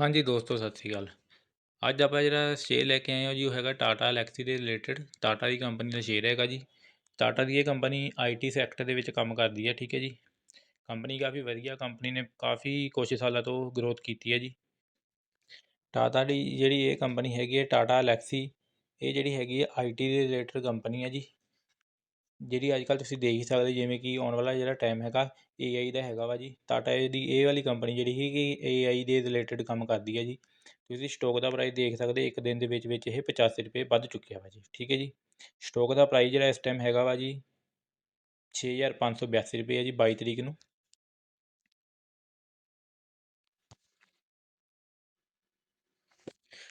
ਹਾਂਜੀ ਦੋਸਤੋ, ਸਤਿ ਸ਼੍ਰੀ ਅਕਾਲ। ਅੱਜ ਆਪਾਂ ਜਿਹੜਾ ਸ਼ੇਅਰ ਲੈ ਕੇ ਆਏ ਹਾਂ ਜੀ, ਉਹ ਹੈਗਾ ਟਾਟਾ ਐਲੈਕਸੀ ਦੇ ਰਿਲੇਟਡ ਟਾਟਾ ਦੀ ਕੰਪਨੀ ਦਾ ਸ਼ੇਅਰ ਹੈਗਾ ਜੀ। ਟਾਟਾ ਦੀ ਇਹ ਕੰਪਨੀ ਆਈਟੀ ਸੈਕਟਰ ਦੇ ਵਿੱਚ ਕੰਮ ਕਰਦੀ ਹੈ, ਠੀਕ ਹੈ ਜੀ। ਕੰਪਨੀ ਕਾਫੀ ਵਧੀਆ ਕੰਪਨੀ ਨੇ ਕਾਫੀ ਕੁਛ ਸਾਲਾਂ ਤੋਂ ਗਰੋਥ ਕੀਤੀ ਹੈ ਜੀ। ਟਾਟਾ ਦੀ ਜਿਹੜੀ ਇਹ ਕੰਪਨੀ ਹੈਗੀ ਹੈ ਟਾਟਾ ਐਲੈਕਸੀ ਇਹ ਜਿਹੜੀ ਹੈਗੀ ਹੈ ਆਈਟੀ ਦੇ ਰਿਲੇਟਡ ਕੰਪਨੀ ਹੈ ਜੀ। ਜਿਹੜੀ ਅੱਜ ਕੱਲ੍ਹ ਤੁਸੀਂ ਦੇਖ ਹੀ ਸਕਦੇ ਜਿਵੇਂ ਕਿ ਆਉਣ ਵਾਲਾ ਜਿਹੜਾ ਟਾਈਮ ਹੈਗਾ ਏ ਆਈ ਦਾ ਹੈਗਾ ਵਾ ਜੀ ਟਾਟਾ ਦੀ ਇਹ ਵਾਲੀ ਕੰਪਨੀ ਜਿਹੜੀ ਹੈਗੀ ਏ ਆਈ ਦੇ ਰਿਲੇਟਿਡ ਕੰਮ ਕਰਦੀ ਹੈ ਜੀ। ਤੁਸੀਂ ਸਟੋਕ ਦਾ ਪ੍ਰਾਈਸ ਦੇਖ ਸਕਦੇ, ਇੱਕ ਦਿਨ ਦੇ ਵਿੱਚ ਵਿੱਚ ਇਹ 85 ਰੁਪਏ ਵੱਧ ਚੁੱਕਿਆ ਵਾ ਜੀ, ਠੀਕ ਹੈ ਜੀ। ਸਟੋਕ ਦਾ ਪ੍ਰਾਈਸ ਜਿਹੜਾ ਇਸ ਟਾਈਮ ਹੈਗਾ ਵਾ ਜੀ 6582 ਰੁਪਏ ਹੈ ਜੀ 22 ਤਰੀਕ ਨੂੰ।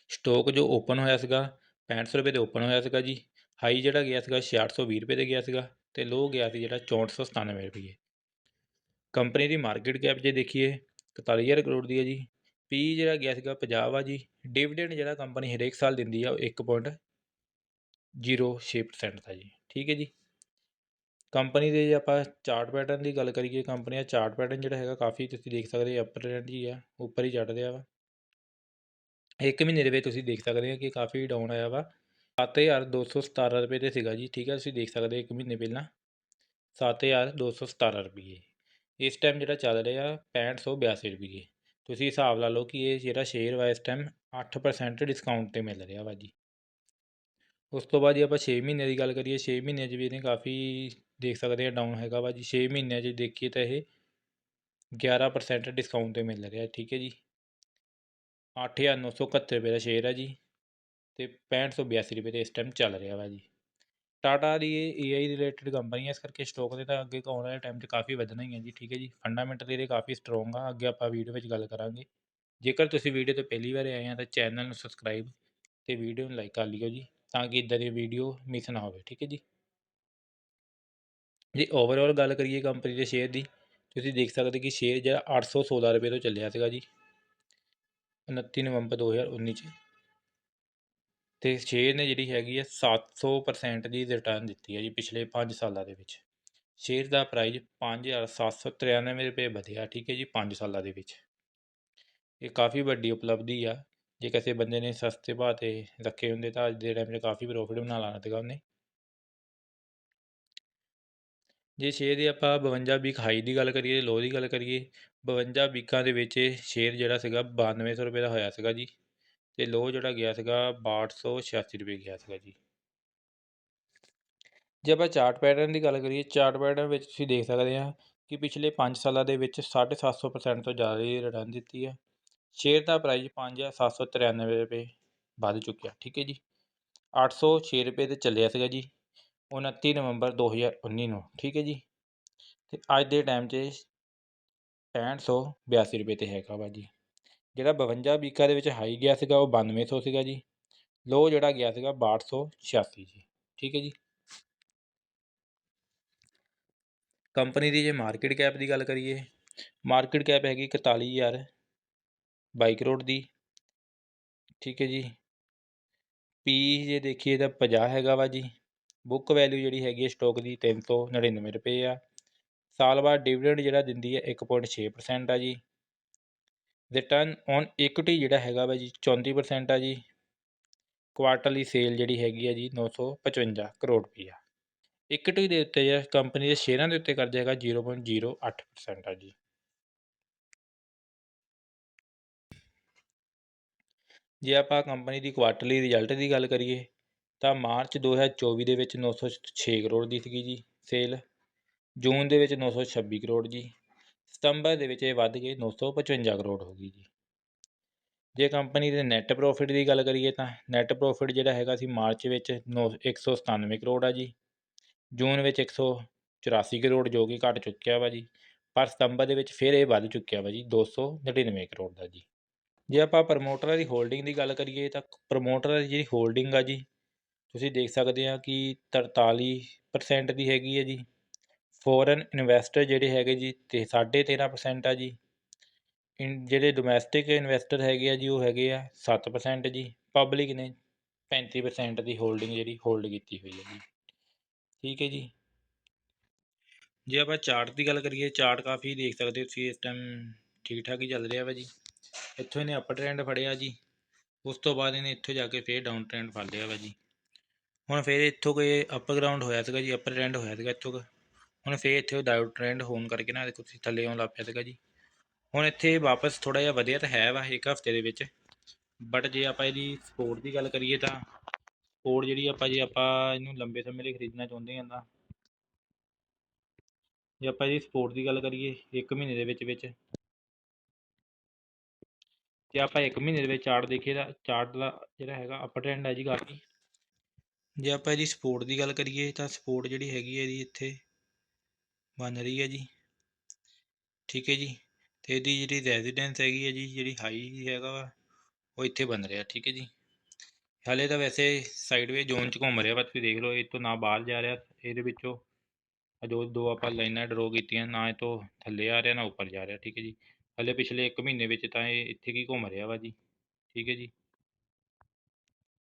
ਸਟੋਕ ਜੋ ਓਪਨ ਹੋਇਆ ਸੀਗਾ 6500 ਰੁਪਏ ਤੇ ਓਪਨ ਹੋਇਆ ਸੀਗਾ ਜੀ। ਹਾਈ ਜਿਹੜਾ ਗਿਆ ਸੀਗਾ 6820 ਰੁਪਏ ਤੇ ਗਿਆ ਸੀਗਾ ਤੇ ਲੋ ਗਿਆ ਸੀ ਜਿਹੜਾ 6497 ਰੁਪਏ ਕੰਪਨੀ ਦੀ ਮਾਰਕੀਟ ਕੈਪ ਜੇ ਦੇਖੀਏ 41000 ਕਰੋੜ ਦੀ ਹੈ ਜੀ। ਪੀ ਜਿਹੜਾ ਗਿਆ ਸੀਗਾ 50 ਆ ਜੀ। ਡਿਵੀਡੈਂਡ ਜਿਹੜਾ ਕੰਪਨੀ ਹਰੇਕ ਸਾਲ ਦਿੰਦੀ ਆ, ਉਹ 1.06% ਦਾ ਜੀ। ਠੀਕ ਹੈ ਜੀ। ਕੰਪਨੀ ਦੇ ਜੇ ਆਪਾਂ ਚਾਰਟ ਪੈਟਰਨ ਦੀ ਗੱਲ ਕਰੀਏ ਕੰਪਨੀ ਦਾ ਚਾਰਟ ਪੈਟਰਨ ਜਿਹੜਾ ਹੈਗਾ ਕਾਫੀ ਤੁਸੀਂ ਦੇਖ ਸਕਦੇ ਅਪਰ ਟ੍ਰੈਂਡ ਹੀ ਆ, ਉੱਪਰ ਹੀ ਚੜ੍ਹ ਰਿਹਾ ਵਾ। ਇੱਕ ਮਹੀਨੇ ਦੇ ਵਿੱਚ ਤੁਸੀਂ ਦੇਖ ਸਕਦੇ ਹੋ ਕਿ ਕਾਫੀ ਡਾਊਨ ਆਇਆ ਵਾ। 7217 ਰੁਪਏ ਤੇ ਸੀਗਾ ਜੀ, ਠੀਕ ਹੈ ਤੁਸੀਂ ਦੇਖ ਸਕਦੇ ਇੱਕ ਮਹੀਨੇ ਪਹਿਲਾਂ। 7217 ਰੁਪਏ। ਇਸ ਟਾਈਮ ਜਿਹੜਾ ਚੱਲ ਰਿਹਾ 6582 ਰੁਪਏ। ਤੁਸੀਂ ਹਿਸਾਬ ਲਾ ਲਓ ਕਿ ਇਹ ਜਿਹੜਾ ਸ਼ੇਅਰ ਵਾ ਇਸ ਟਾਈਮ 8% ਡਿਸਕਾਊਂਟ ਤੇ ਮਿਲ ਰਿਹਾ ਵਾ ਜੀ। ਉਸ ਤੋਂ ਬਾਅਦ ਜੇ ਆਪਾਂ 6 ਮਹੀਨੇ ਦੀ ਗੱਲ ਕਰੀਏ 6 ਮਹੀਨੇ 'ਚ ਵੀ ਇਹਨੇ ਕਾਫੀ ਦੇਖ ਸਕਦੇ ਆ ਡਾਊਨ ਹੈਗਾ ਵਾ ਜੀ। 6 ਮਹੀਨਿਆਂ 'ਚ ਦੇਖੀਏ ਤਾਂ ਇਹ 11% ਡਿਸਕਾਊਂਟ ਤੇ ਮਿਲ ਰਿਹਾ, ਠੀਕ ਹੈ ਜੀ। 8971 ਰੁਪਏ ਦਾ ਸ਼ੇਅਰ ਹੈ ਜੀ। ਅਤੇ ਪੈਂਹਠ ਸੌ ਬਿਆਸੀ ਰੁਪਏ ਤੇ ਇਸ ਟਾਈਮ ਚੱਲ ਰਿਹਾ ਵਾ ਜੀ। ਟਾਟਾ ਦੀ ਇਹ ਏ ਆਈ ਰਿਲੇਟਡ ਕੰਪਨੀ ਹੈ ਇਸ ਕਰਕੇ ਸਟੋਕ ਦੇ ਤਾਂ ਅੱਗੇ ਆਉਣ ਵਾਲੇ ਟਾਈਮ 'ਚ ਕਾਫੀ ਵਧਣਾ ਹੀ ਹੈ ਜੀ, ਠੀਕ ਹੈ ਜੀ। ਫੰਡਾਮੈਂਟਲ ਇਹਦੇ ਕਾਫੀ ਸਟਰੋਂਗ ਆ, ਅੱਗੇ ਆਪਾਂ ਵੀਡੀਓ ਵਿੱਚ ਗੱਲ ਕਰਾਂਗੇ। ਜੇਕਰ ਤੁਸੀਂ ਵੀਡੀਓ ਤੇ ਪਹਿਲੀ ਵਾਰ ਆਏ ਆ ਤਾਂ ਚੈਨਲ ਨੂੰ ਸਬਸਕ੍ਰਾਈਬ ਤੇ ਵੀਡੀਓ ਨੂੰ ਲਾਈਕ ਕਰ ਲਿਓ ਜੀ, ਤਾਂ ਕਿ ਇਦਾਂ ਦੀ ਵੀਡੀਓ ਮਿਸ ਨਾ ਹੋਵੇ, ਠੀਕ ਹੈ ਜੀ। ਜੇ ਓਵਰਆਲ ਗੱਲ ਕਰੀਏ ਕੰਪਨੀ ਦੇ ਸ਼ੇਅਰ ਦੀ, ਤੁਸੀਂ ਦੇਖ ਸਕਦੇ ਕਿ ਸ਼ੇਅਰ ਜਿਹੜਾ 816 ਰੁਪਏ ਤੋਂ ਚੱਲਿਆ ਸੀਗਾ ਜੀ 29 ਨਵੰਬਰ 2019 ਚ। ਤੇ ਸ਼ੇਅਰ ਨੇ ਜਿਹੜੀ ਹੈਗੀ ਹੈ 700% ਦੀ ਰਿਟਰਨ ਦਿੱਤੀ ਹੈ ਜੀ ਪਿਛਲੇ 5 ਸਾਲਾਂ ਦੇ ਵਿੱਚ। ਸ਼ੇਅਰ ਦਾ ਪ੍ਰਾਈਸ 5793 ਰੁਪਏ ਵਧਿਆ, ਠੀਕ ਹੈ ਜੀ 5 ਸਾਲਾਂ ਦੇ ਵਿੱਚ। ਇਹ ਕਾਫੀ ਵੱਡੀ ਉਪਲਬਧੀ ਆ। ਜੇ ਕਿਸੇ ਬੰਦੇ ਨੇ ਸਸਤੇ ਭਾਅ ਤੇ ਰੱਖੇ ਹੁੰਦੇ ਤਾਂ ਅੱਜ ਦੇ ਟਾਈਮ 'ਚ ਕਾਫੀ ਪ੍ਰੋਫਿਟ ਬਣਾ ਲਾਣਾ ਸੀਗਾ ਉਹਨੇ। ਜੇ ਸ਼ੇਅਰ ਦੀ ਆਪਾਂ 52 ਵੀਕ ਹਾਈ ਦੀ ਗੱਲ ਕਰੀਏ ਲੋ ਦੀ ਗੱਲ ਕਰੀਏ 52 ਵੀਕਾਂ ਦੇ ਵਿੱਚ ਸ਼ੇਅਰ ਜਿਹੜਾ ਸੀਗਾ 9200 ਰੁਪਏ ਦਾ ਹੋਇਆ ਸੀਗਾ ਜੀ। ਅਤੇ ਲੋ ਜਿਹੜਾ ਗਿਆ ਸੀਗਾ 6286 ਰੁਪਏ ਗਿਆ ਸੀਗਾ ਜੀ। ਜੇ ਆਪਾਂ ਚਾਰਟ ਪੈਟਰਨ ਦੀ ਗੱਲ ਕਰੀਏ, ਚਾਰਟ ਪੈਟਰਨ ਵਿੱਚ ਤੁਸੀਂ ਦੇਖ ਸਕਦੇ ਆ ਕਿ ਪਿਛਲੇ 5 ਸਾਲਾਂ ਦੇ ਵਿੱਚ 750% ਤੋਂ ਜ਼ਿਆਦਾ ਹੀ ਰਿਟਰਨ ਦਿੱਤੀ ਆ। ਸ਼ੇਅਰ ਦਾ ਪ੍ਰਾਈਸ 5793 ਰੁਪਏ ਵੱਧ ਚੁੱਕਿਆ, ਠੀਕ ਹੈ ਜੀ। 806 ਰੁਪਏ ਤੇ ਚੱਲਿਆ ਸੀਗਾ ਜੀ 29 ਨਵੰਬਰ 2019 ਨੂੰ, ਠੀਕ ਹੈ ਜੀ। ਤੇ ਅੱਜ ਦੇ ਟਾਈਮ 'ਚ 6582 ਰੁਪਏ ਤੇ ਹੈਗਾ ਵਾ ਜੀ। ਜਿਹੜਾ 52 ਵੀਕਾਂ ਦੇ ਵਿੱਚ ਹਾਈ ਗਿਆ ਸੀਗਾ ਉਹ 9200 ਸੀਗਾ ਜੀ। ਲੋ ਜਿਹੜਾ ਗਿਆ ਸੀਗਾ 6286 ਜੀ। ਠੀਕ ਹੈ ਜੀ। ਕੰਪਨੀ ਦੀ ਜੇ ਮਾਰਕੀਟ ਕੈਪ ਦੀ ਗੱਲ ਕਰੀਏ ਮਾਰਕੀਟ ਕੈਪ ਹੈਗੀ 41000 22 ਕਰੋੜ ਦੀ। ਠੀਕ ਹੈ ਜੀ। ਪੀ ਜੇ ਦੇਖੀਏ ਤਾਂ 50 ਹੈਗਾ ਵਾ ਜੀ। ਬੁੱਕ ਵੈਲਿਊ ਜਿਹੜੀ ਹੈਗੀ ਹੈ ਸਟਾਕ ਦੀ 399 ਰੁਪਏ ਆ। ਸਾਲ ਬਾਅਦ ਡਿਵੀਡੈਂਡ ਜਿਹੜਾ ਦਿੰਦੀ ਹੈ 1.6% ਆ ਜੀ। ਰਿਟਰਨ ਔਨ ਇਕੁਇਟੀ ਜਿਹੜਾ ਹੈਗਾ ਵਾ ਜੀ 34% ਆ ਜੀ। ਕੁਆਰਟਰਲੀ ਸੇਲ ਜਿਹੜੀ ਹੈਗੀ ਆ ਜੀ 955 ਕਰੋੜ ਰੁਪਈਆ। ਇਕੁਇਟੀ ਦੇ ਉੱਤੇ ਜਿਹੜਾ ਕੰਪਨੀ ਦੇ ਸ਼ੇਅਰਾਂ ਦੇ ਉੱਤੇ ਕਰਜ਼ਾ ਹੈਗਾ 0.08% ਆ ਜੀ। ਜੇ ਆਪਾਂ ਕੰਪਨੀ ਦੀ ਕੁਆਰਟਰਲੀ ਰਿਜ਼ਲਟ ਦੀ ਗੱਲ ਕਰੀਏ, ਤਾਂ ਮਾਰਚ 2024 ਦੇ ਵਿੱਚ 906 ਕਰੋੜ ਦੀ ਸੀਗੀ ਜੀ ਸੇਲ ਜੂਨ ਦੇ ਵਿੱਚ 926 ਕਰੋੜ ਜੀ। ਸਤੰਬਰ ਦੇ ਵਿੱਚ ਇਹ ਵੱਧ ਕੇ 955 ਕਰੋੜ ਹੋ ਗਈ ਜੀ। ਜੇ ਕੰਪਨੀ ਦੇ ਨੈੱਟ ਪ੍ਰੋਫਿਟ ਦੀ ਗੱਲ ਕਰੀਏ ਤਾਂ ਨੈੱਟ ਪ੍ਰੋਫਿਟ ਜਿਹੜਾ ਹੈਗਾ ਸੀ ਮਾਰਚ ਵਿੱਚ 197 ਕਰੋੜ ਆ ਜੀ। ਜੂਨ ਵਿੱਚ 184 ਕਰੋੜ ਜੋ ਕਿ ਘਟ ਚੁੱਕਿਆ ਵਾ ਜੀ। ਪਰ ਸਤੰਬਰ ਦੇ ਵਿੱਚ ਫਿਰ ਇਹ ਵੱਧ ਚੁੱਕਿਆ ਵਾ ਜੀ 299 ਕਰੋੜ ਦਾ ਜੀ। ਜੇ ਆਪਾਂ ਪ੍ਰਮੋਟਰਾਂ ਦੀ ਹੋਲਡਿੰਗ ਦੀ ਗੱਲ ਕਰੀਏ ਤਾਂ ਪ੍ਰਮੋਟਰਾਂ ਦੀ ਜਿਹੜੀ ਹੋਲਡਿੰਗ ਆ ਜੀ, ਤੁਸੀਂ ਦੇਖ ਸਕਦੇ ਆ ਕਿ 43% ਦੀ ਹੈਗੀ ਹੈ ਜੀ। ਫੋਰਨ ਇਨਵੈਸਟਰ ਜਿਹੜੇ ਹੈਗੇ ਜੀ, ਤੇ 13.5% ਆ ਜੀ। ਜਿਹੜੇ ਡੋਮੈਸਟਿਕ ਇਨਵੈਸਟਰ ਹੈਗੇ ਆ ਜੀ, ਉਹ ਹੈਗੇ ਆ 7% ਜੀ। ਪਬਲਿਕ ਨੇ 35% ਦੀ ਹੋਲਡਿੰਗ ਜਿਹੜੀ ਹੋਲਡ ਕੀਤੀ ਹੋਈ ਹੈ ਜੀ। ਠੀਕ ਹੈ ਜੀ। ਜੇ ਆਪਾਂ ਚਾਰਟ ਦੀ ਗੱਲ ਕਰੀਏ ਚਾਰਟ ਕਾਫੀ ਦੇਖ ਸਕਦੇ ਹੋ ਤੁਸੀਂ ਇਸ ਟਾਈਮ ਠੀਕ ਠਾਕ ਹੀ ਚੱਲ ਰਿਹਾ ਵਾ ਜੀ। ਇੱਥੋਂ ਇਹਨੇ ਅਪ ਟ੍ਰੈਂਡ ਫੜਿਆ ਜੀ। ਉਸ ਤੋਂ ਬਾਅਦ ਇਹਨੇ ਇੱਥੋਂ ਜਾ ਕੇ ਫੇਰ ਡਾਊਨ ਟ੍ਰੈਂਡ ਫੜ ਲਿਆ ਵਾ ਜੀ। ਹੁਣ ਫੇਰ ਇੱਥੋਂ ਕੋਈ ਅਪ ਗਰਾਊਂਡ ਹੋਇਆ ਸੀਗਾ ਜੀ ਅਪਰ ਟ੍ਰੈਂਡ ਹੋਇਆ ਸੀਗਾ ਇੱਥੋਂ ਕੁ। ਹੁਣ ਫੇਰ ਇੱਥੇ ਉਹ ਡਾਊਨ ਟ੍ਰੈਂਡ ਹੋਣ ਕਰਕੇ ਨਾ ਦੇਖੋ ਤੁਸੀਂ ਥੱਲੇ ਆਉਣ ਲੱਗ ਪਿਆ ਸੀਗਾ ਜੀ। ਹੁਣ ਇੱਥੇ ਵਾਪਸ ਥੋੜਾ ਜਿਹਾ ਵਧੀਆ ਤਾਂ ਹੈ ਵਾ ਇੱਕ ਹਫ਼ਤੇ ਦੇ ਵਿੱਚ। ਬਟ ਜੇ ਆਪਾਂ ਇਹਦੀ ਸਪੋਰਟ ਦੀ ਗੱਲ ਕਰੀਏ ਤਾਂ ਸਪੋਰਟ ਜਿਹੜੀ ਆਪਾਂ, ਜੇ ਆਪਾਂ ਇਹਨੂੰ ਲੰਬੇ ਸਮੇਂ ਲਈ ਖਰੀਦਣਾ ਚਾਹੁੰਦੇ ਹਾਂ ਤਾਂ ਜੇ ਆਪਾਂ ਇਹਦੀ ਸਪੋਰਟ ਦੀ ਗੱਲ ਕਰੀਏ ਇੱਕ ਮਹੀਨੇ ਦੇ ਵਿੱਚ ਵਿੱਚ ਜੇ ਆਪਾਂ ਇੱਕ ਮਹੀਨੇ ਦੇ ਵਿੱਚ ਚਾਰਟ ਦੇਖੀਏ ਤਾਂ ਚਾਰਟ ਦਾ ਜਿਹੜਾ ਹੈਗਾ ਅਪ ਟ੍ਰੈਂਡ ਹੈ ਜੀ ਕਾਫੀ। ਜੇ ਆਪਾਂ ਇਹਦੀ ਸਪੋਰਟ ਦੀ ਗੱਲ ਕਰੀਏ ਤਾਂ ਸਪੋਰਟ ਜਿਹੜੀ ਹੈਗੀ ਹੈ ਇਹਦੀ ਇੱਥੇ ਬਣ ਰਹੀ ਹੈ ਜੀ। ਠੀਕ ਹੈ ਜੀ। ਤੇ ਇਹਦੀ ਜਿਹੜੀ ਰੈਜ਼ੀਡੈਂਸ ਹੈਗੀ ਹੈ ਜੀ, ਜਿਹੜੀ ਹਾਈ ਹੈਗਾ ਵਾ, ਉਹ ਇੱਥੇ ਬਣ ਰਿਹਾ, ਠੀਕ ਹੈ ਜੀ। ਹਾਲੇ ਤਾਂ ਵੈਸੇ ਸਾਈਡਵੇ ਜ਼ੋਨ 'ਚ ਘੁੰਮ ਰਿਹਾ ਵਾ ਤੁਸੀਂ ਦੇਖ ਲਓ, ਇਹ ਤੋਂ ਨਾ ਬਾਹਰ ਜਾ ਰਿਹਾ, ਇਹਦੇ ਵਿੱਚੋਂ ਜੋ ਦੋ ਆਪਾਂ ਲਾਈਨਾਂ ਡਰੋ ਕੀਤੀਆਂ, ਨਾ ਇਹ ਤੋਂ ਥੱਲੇ ਆ ਰਿਹਾ, ਨਾ ਉੱਪਰ ਜਾ ਰਿਹਾ, ਠੀਕ ਹੈ ਜੀ। ਹਲੇ ਪਿਛਲੇ 1 ਮਹੀਨੇ ਵਿੱਚ ਤਾਂ ਇਹ ਇੱਥੇ ਕੀ ਘੁੰਮ ਰਿਹਾ ਵਾ ਜੀ, ਠੀਕ ਹੈ ਜੀ।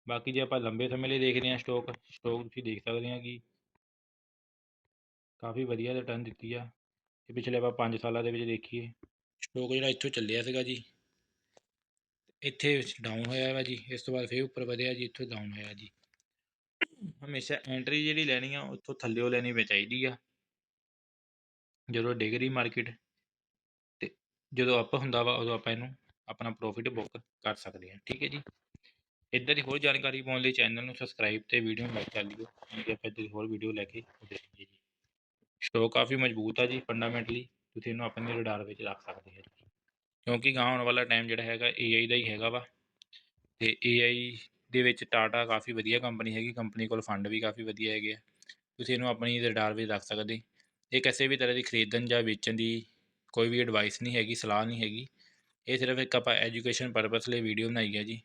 ਬਾਕੀ ਜੇ ਆਪਾਂ ਲੰਬੇ ਸਮੇਂ ਲਈ ਦੇਖਦੇ ਹਾਂ ਸਟੋਕ ਸਟੋਕ ਤੁਸੀਂ ਦੇਖ ਸਕਦੇ ਹਾਂ ਕਿ ਕਾਫੀ ਵਧੀਆ ਰਿਟਰਨ ਦਿੱਤੀ ਆ ਤੇ ਪਿਛਲੇ ਆਪਾਂ 5 ਸਾਲਾਂ ਦੇ ਵਿੱਚ ਦੇਖੀਏ। ਸਟੋਕ ਜਿਹੜਾ ਇੱਥੋਂ ਚੱਲਿਆ ਸੀਗਾ ਜੀ, ਇੱਥੇ ਡਾਊਨ ਹੋਇਆ ਵਾ ਜੀ, ਇਸ ਤੋਂ ਬਾਅਦ ਫੇਰ ਉੱਪਰ ਵਧਿਆ ਜੀ, ਇੱਥੋਂ ਡਾਊਨ ਹੋਇਆ ਜੀ। ਹਮੇਸ਼ਾ ਐਂਟਰੀ ਜਿਹੜੀ ਲੈਣੀ ਆ, ਉੱਥੋਂ ਥੱਲਿਓ ਲੈਣੀ ਵੀ ਚਾਹੀਦੀ ਆ। ਜਦੋਂ ਡਿੱਗ ਰਹੀ ਮਾਰਕੀਟ ਤੇ ਜਦੋਂ ਅਪ ਹੁੰਦਾ ਵਾ, ਉਦੋਂ ਆਪਾਂ ਇਹਨੂੰ ਆਪਣਾ ਪ੍ਰੋਫਿਟ ਬੁੱਕ ਕਰ ਸਕਦੇ ਹਾਂ। ਠੀਕ ਹੈ ਜੀ? ਇੱਦਾਂ ਦੀ ਹੋਰ ਜਾਣਕਾਰੀ ਪਾਉਣ ਲਈ ਚੈਨਲ ਨੂੰ ਸਬਸਕ੍ਰਾਈਬ ਤੇ ਵੀਡੀਓ ਨੂੰ ਲਾਈਕ ਕਰ ਲਿਓ। ਕਿ ਆਪਾਂ ਇੱਦਾਂ ਦੀ ਹੋਰ ਵੀਡੀਓ ਲੈ ਕੇ ਸੋ ਕਾਫੀ ਮਜ਼ਬੂਤ ਆ ਜੀ ਫੰਡਾਮੈਂਟਲੀ ਤੁਸੀਂ ਇਹਨੂੰ ਆਪਣੇ ਰਡਾਰ ਵਿੱਚ ਰੱਖ ਸਕਦੇ ਹੋ ਜੀ ਕਿਉਂਕਿ ਗਾਂ ਆਉਣ ਵਾਲਾ ਟਾਈਮ ਜਿਹੜਾ ਹੈਗਾ AI ਦਾ ਹੀ ਹੈਗਾ ਵਾ ਤੇ AI ਦੇ ਵਿੱਚ ਟਾਟਾ ਕਾਫੀ ਵਧੀਆ ਕੰਪਨੀ ਹੈਗੀ ਕੰਪਨੀ ਕੋਲ ਫੰਡ ਵੀ ਕਾਫੀ ਵਧੀਆ ਹੈਗੇ ਆ ਤੁਸੀਂ ਇਹਨੂੰ ਆਪਣੀ ਰਡਾਰ ਵਿੱਚ ਰੱਖ ਸਕਦੇ ਇਹ ਕਿਸੇ ਵੀ ਤਰ੍ਹਾਂ ਦੀ ਖਰੀਦਣ ਜਾਂ ਵੇਚਣ ਦੀ ਕੋਈ ਵੀ ਐਡਵਾਈਸ ਨਹੀਂ ਹੈਗੀ ਸਲਾਹ ਨਹੀਂ ਹੈਗੀ ਇਹ ਸਿਰਫ ਇੱਕ ਆਪਾਂ ਐਜੂਕੇਸ਼ਨ ਪਰਪਸ ਲਈ ਵੀਡੀਓ ਬਣਾਈ ਹੈ ਜੀ